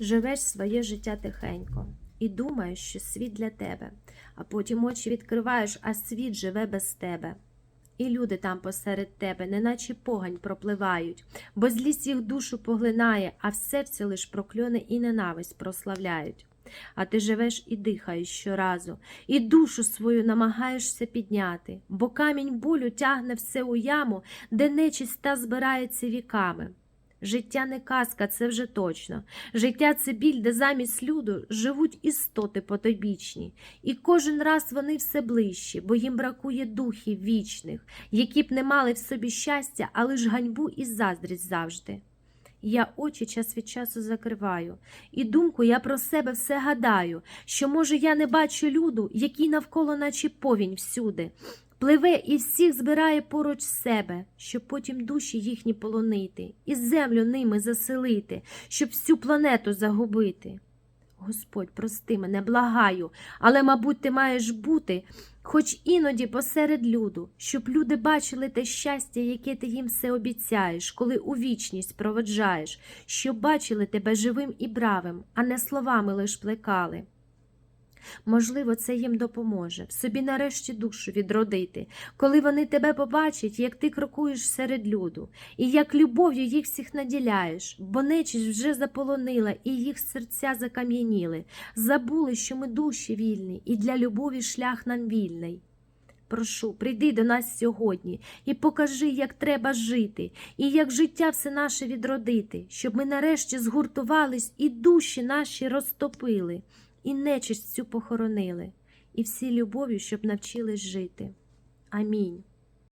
Живеш своє життя тихенько і думаєш, що світ для тебе, а потім очі відкриваєш, а світ живе без тебе. І люди там посеред тебе, неначе погань пропливають, бо злість їх душу поглинає, а в серці лиш прокльони і ненависть прославляють. А ти живеш і дихаєш щоразу, і душу свою намагаєшся підняти, бо камінь болю тягне все у яму, де нечисть та збирається віками. Життя не казка, це вже точно. Життя це біль, де замість люду живуть істоти потойбічні, і кожен раз вони все ближчі, бо їм бракує духів вічних, які б не мали в собі щастя, а лиш ганьбу і заздрість завжди. Я очі час від часу закриваю, і думку я про себе все гадаю, що, може, я не бачу люду, який навколо, наче повінь всюди, пливе і всіх збирає поруч себе, щоб потім душі їхні полонити, і землю ними заселити, щоб всю планету загубити. Господь, прости мене, благаю, але, мабуть, ти маєш бути, хоч іноді посеред люду, щоб люди бачили те щастя, яке ти їм все обіцяєш, коли у вічність проведжаєш, щоб бачили тебе живим і бравим, а не словами лиш плекали. Можливо, це їм допоможе. Собі нарешті душу відродити, коли вони тебе побачать, як ти крокуєш серед люду, і як любов'ю їх всіх наділяєш, бо нечість вже заполонила, і їх серця закам'яніли, забули, що ми душі вільні, і для любові шлях нам вільний. Прошу, прийди до нас сьогодні і покажи, як треба жити, і як життя все наше відродити, щоб ми нарешті згуртувались і душі наші розтопили, і нечисть цю похоронили, і всі любов'ю, щоб навчились жити. Амінь.